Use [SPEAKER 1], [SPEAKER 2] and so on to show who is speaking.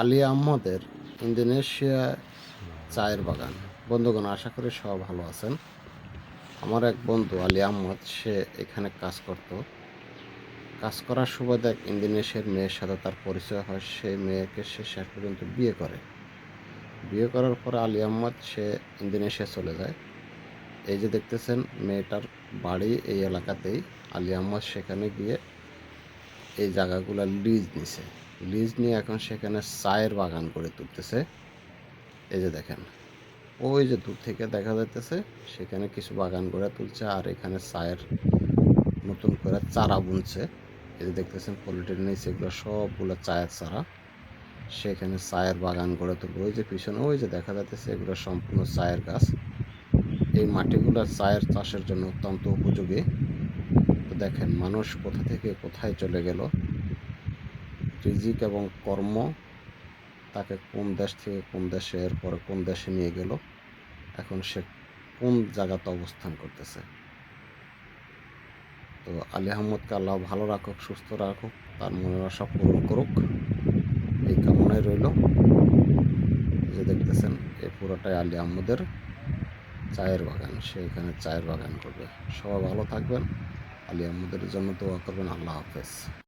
[SPEAKER 1] আলী আহমদের ইন্দোনেশিয়া চায়ের বাগান। বন্ধুগণ, আশা করি সব ভালো আছেন। আমার এক বন্ধু আলী আহমদ, সে এখানে কাজ করত। কাজ করার সুবাদে এক ইন্দোনেশিয়ার মেয়ের সাথে তার পরিচয় হয়। সেই মেয়েকে সে শেষ পর্যন্ত বিয়ে করে। বিয়ে করার পরে আলী আহমদ, সে ইন্দোনেশিয়া চলে যায়। এই যে দেখতেছেন, মেয়েটার বাড়ি এই এলাকাতেই। আলী আহমদ সেখানে গিয়ে এই জায়গাগুলো লিজ নিছে। লিজ নিয়ে এখন সেখানে চায়ের বাগান করে তুলতেছে। এই যে দেখেন, ওই যে দূর থেকে দেখা যাইতেছে, সেখানে কিছু বাগান করে তুলছে আর এখানে চায়ের নতুন করে চারা বুনছে। এই যে দেখতেছেন পলিটির নিচে এগুলো সবগুলো চায়ের চারা। সেখানে চায়ের বাগান করে তুলবে। ওই যে পিছনে, ওই যে দেখা যাইতেছে এগুলো সম্পূর্ণ চায়ের গাছ। এই মাটিগুলো চায়ের চাষের জন্য অত্যন্ত উপযোগী। তো দেখেন, মানুষ কোথা থেকে কোথায় চলে গেল? রিজিক এবং কর্ম তাকে কোন দেশ থেকে কোন দেশে, এরপরে কোন দেশে নিয়ে গেল, এখন সে কোন জায়গাতে অবস্থান করতেছে। তো আলী আহমদকে আল্লাহ ভালো রাখুক, সুস্থ রাখুক, তার মনের আশা পূরণ করুক, এই কামনায় রইল। যে দেখতেছেন এই পুরোটাই আলী আহমদের চায়ের বাগান, সে এখানে চায়ের বাগান করবে। সবাই ভালো থাকবেন, আলী আহমদের জন্য দোয়া করবেন, আল্লাহ হাফেজ।